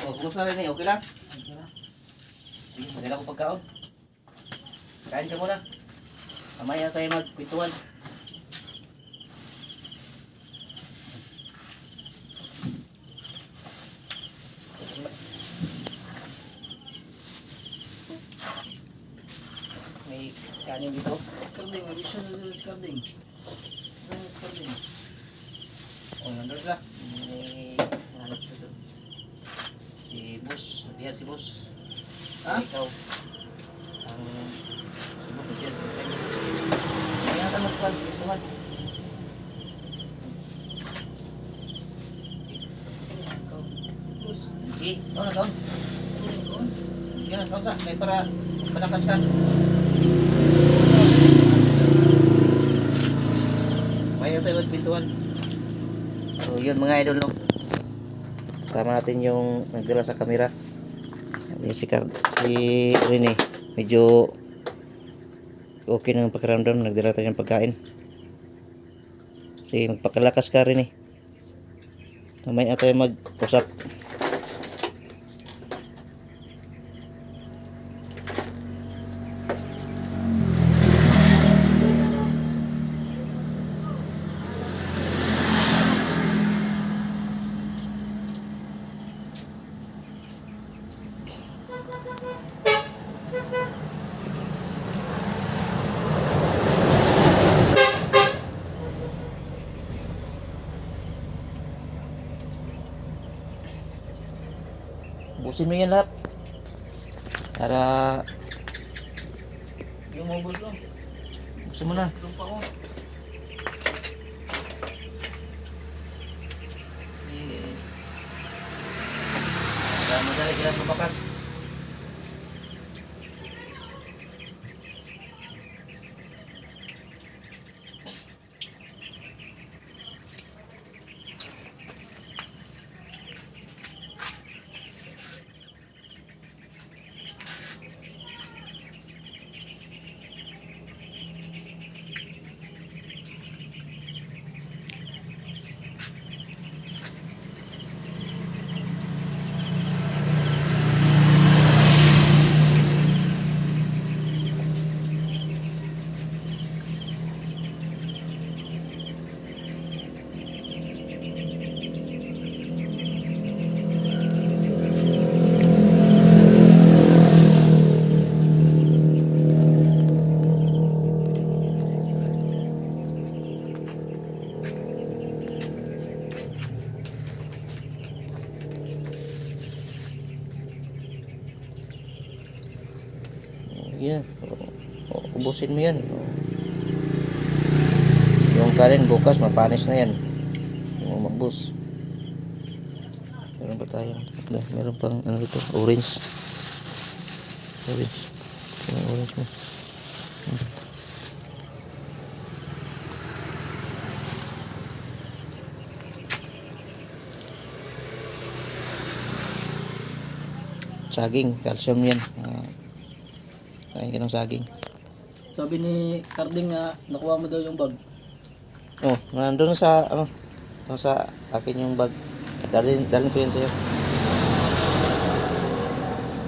Oh, kumusta rin eh? Okay lang? Sige, magdala ko pagkaon. Kain ka muna. Mamaya tayo magkwentuhan. May kanin dito. Skarding, may siya na skarding. Ano skarding? Oh, nandun ka. May hanap sa doon. Si boss, sabihan si boss. Ha? Ikaw. Ang subok ko dyan. Kaya ka magkuhan, magkuhan. Sige, ikaw na taon. Sige na, taon ka. Kaya para malakas ka. Kaya tayo magpintuan. So yun mga idol no. Tama natin yung nagdala sa camera. Yung si, Car si Rene. Medyo okay ang pakiramdam. Nagdala tayo ng pagkain. Kasi magpakalakas ka rin eh. Mamaya tayo mag-usap. Busin mo yan lahat. Para yung boss lang. busin mo na. Tulong pa ako. Eh, Para madali sila lumakas. Yan. O, ubusin mo yan. Yung kanin bukas mapanis na yan. Yung magbus. Meron pa tayo. Meron pang ano ito, orange. Orange. Yung orange mo. Saging, calcium yan. Ah, kain ka ng saging. Sabi ni Karding na nakuha mo daw yung bag. Oh, nandun sa ano, nung sa akin yung bag. Dalhin, dalhin ko yan sa'yo.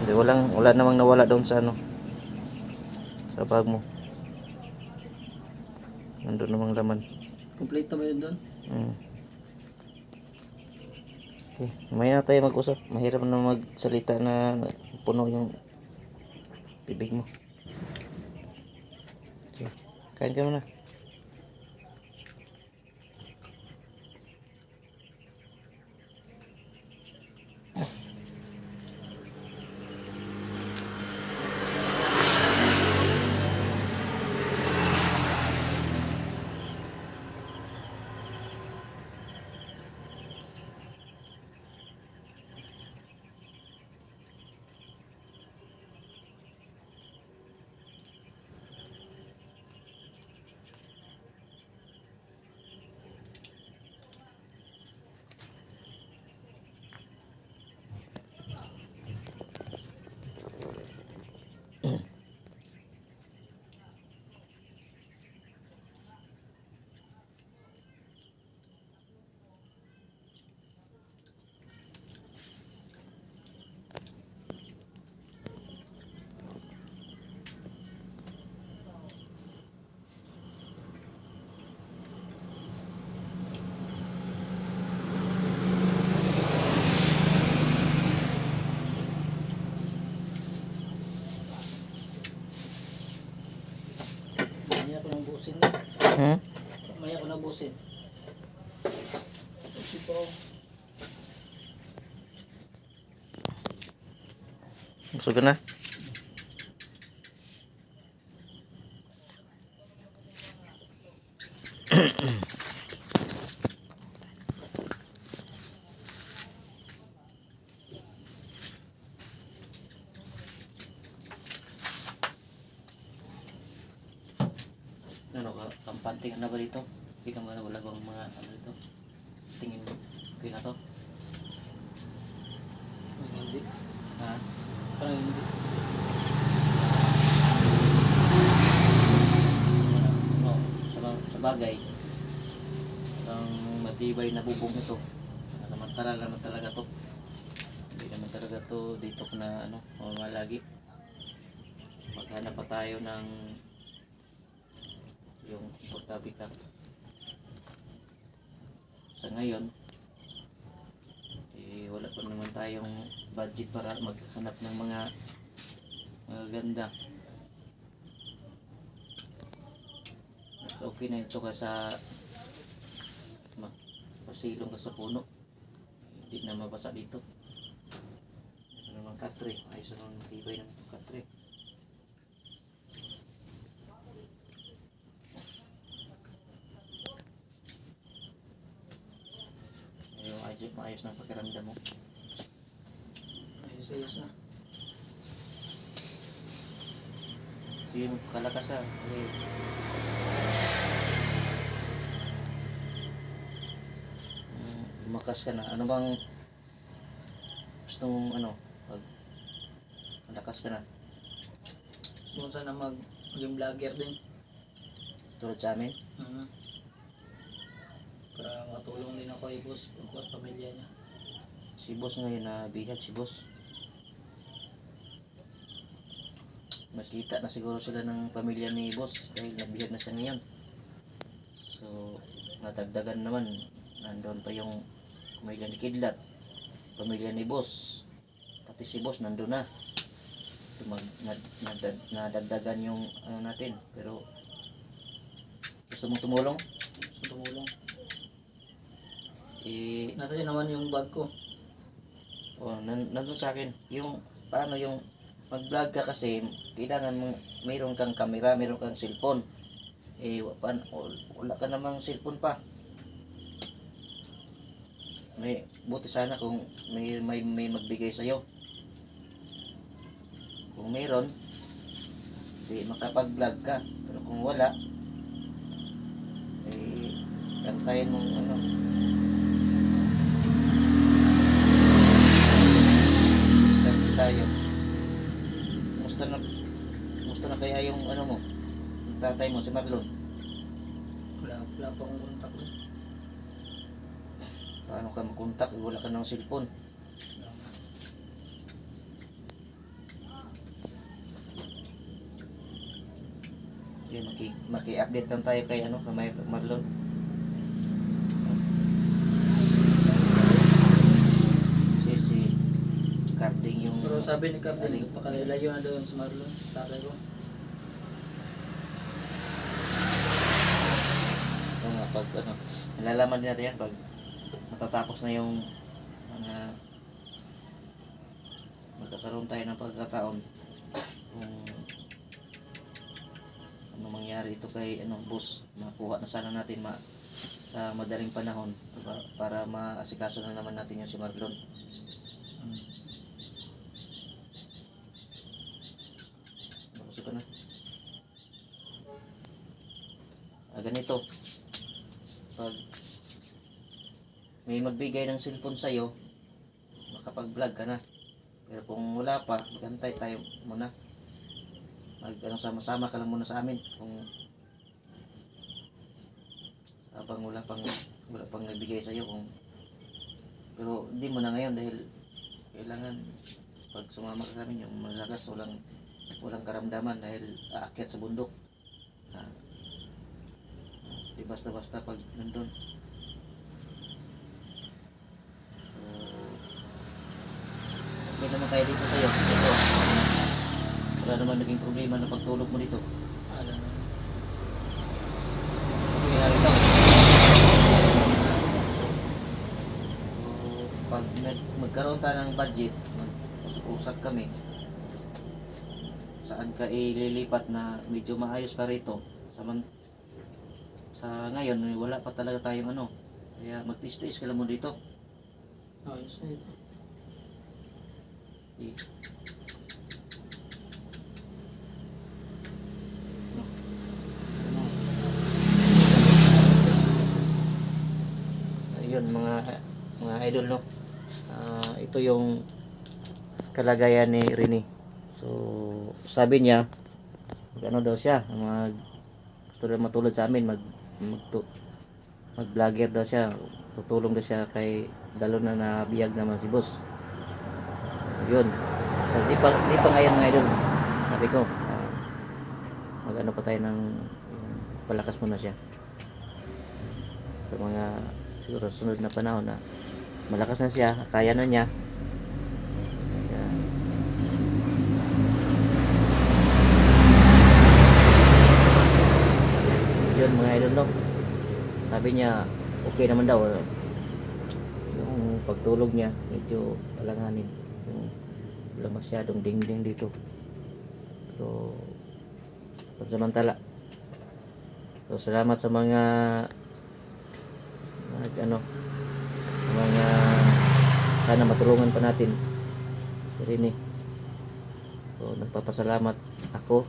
Hindi, walang, wala namang nawala doon sa ano, sa bag mo. Nandun namang laman. Complete na ba yun doon? Mm. Okay, mamaya na tayo mag-usap. Mahirap na magsalita na puno yung bibig mo. Okay, kain ka muna. Busog ka na? ano ka, kampante ka na ba dito? Hindi ka ba wala bang mga ano dito? Tingin mo, okay na to? Hindi. Ha? Parang hindi. No, sa, sa bagay, ang matibay na bubong ito, ano naman talaga naman talaga to. Hindi naman talaga to dito na ano, mamalagi. Maghanap pa tayo ng yung portabi ka. Sa ngayon, eh, wala pa naman tayong budget para maghanap ng mga magaganda. Mas okay na ito ka sa ma- pasilong ka sa puno. Hindi na mabasa dito. Ito naman katre. Ayos naman matibay itong katre. Ayaw, ayos, maayos ng pakiramdam mo. Ayos ayos na. Hindi mo kalakas ha. Kasi Mm, lumakas ka na. Ano bang gusto mong ano pag malakas ka na Gusto ko sana mag maging vlogger din. tulad sa amin Mhm. Para makatulong din ako kay boss at pamilya niya. si boss ngayon na bihag si boss nakita na siguro sila ng pamilya ni boss dahil nabihag na siya ngayon. So natagdagan naman. Nandun pa yung pamilya ni Kidlat pamilya ni boss. Pati si boss nandun na. So, mag, nad, nad, nadagdagan yung ano natin. Pero gusto mong tumulong? Gusto tumulong. eh Nasa yun naman yung bag ko. Oh, nan nandun sa akin, yung paano yung mag-vlog ka kasi kailangan mo mayroon kang camera, mayroon kang cellphone. Eh wa- pan, wal- wala ka namang cellphone pa. May buti sana kung may may, may magbigay sa Kung mayroon, di makapag-vlog ka. Pero kung wala, eh kantayin mong ano, kaya yung ano mo? Yung tatay mo si Marlon. Wala, wala pa akong kontak doon. Paano ka makontak? Wala ka ng cellphone. Sige, maki, maki-update lang tayo kay ano, kay Mar- Marlon. Si, si Carding yung... Pero sabi ni Captain, pakalilayo na doon sa Marlon, tatay ko. Pag ano, nalalaman din natin yan pag matatapos na yung mga magkakaroon tayo ng pagkakataon kung ano mangyari ito kay ano boss makuha na sana natin ma sa madaling panahon para, para maasikaso na naman natin yung si Marlon Busog ka na. Ah, ganito. Pag may magbigay ng cellphone sa'yo, makapag-vlog ka na. Pero kung wala pa, magantay tayo muna. Mag, ano, sama-sama ka lang muna sa amin. Kung habang wala pang wala pang nagbigay sa'yo kung pero hindi mo na ngayon dahil kailangan pag sumama ka sa amin yung malakas walang walang karamdaman dahil aakyat sa bundok Di basta-basta pag nandun. So, okay naman tayo dito tayo. Dito. Wala naman naging problema na pagtulog mo dito. Alam mo. Okay, narito. So, pag nag magkaroon tayo ng budget, mag-usap kami saan ka ililipat na medyo maayos pa rito. Samantala sa ngayon, eh, wala pa talaga tayong ano. Kaya magtis-tis ka lang mo dito. Na ito. Eh, Ayun mga mga idol no. Ah, ito yung kalagayan ni Rini. So sabi niya mag ano daw siya mag tulad matulad sa amin mag mag, mag vlogger daw siya tutulong daw siya kay dalo na nabiyag naman si boss. Yun. So, di pa di pa ngayon mga idol. Sabi ko ah, mag ano pa tayo ng yung palakas muna siya. Sa mga siguro sunod na panahon na malakas na siya kaya na niya Kaya, yun mga idol no sabi niya okay naman daw. Yung pagtulog niya medyo alanganin. Yung wala masyadong dingding dito. So pansamantala. So salamat sa mga nag ano mga sana matulungan pa natin. Si Rini so nagpapasalamat ako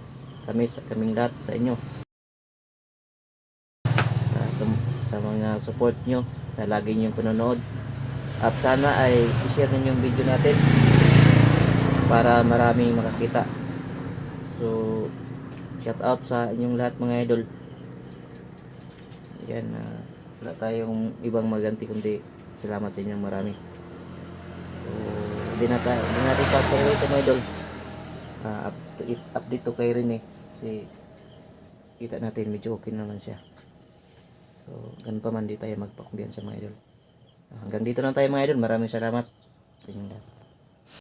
kami sa kaming lahat sa inyo sa, tum- sa mga support nyo sa lagi nyong panonood. At sana ay i-share ninyo yung video natin para maraming makakita. So shout out sa inyong lahat mga idol. Yan ah, wala tayong ibang maganti kundi salamat sa inyong marami. So hindi na tayo hindi natin paparawit mga idol. Ah, up, update to kay Rene kasi kita natin medyo okay naman siya So, ganun pa man di tayo magpakumbiyan sa mga idol. Hanggang dito lang tayo mga idol. Maraming salamat lahat.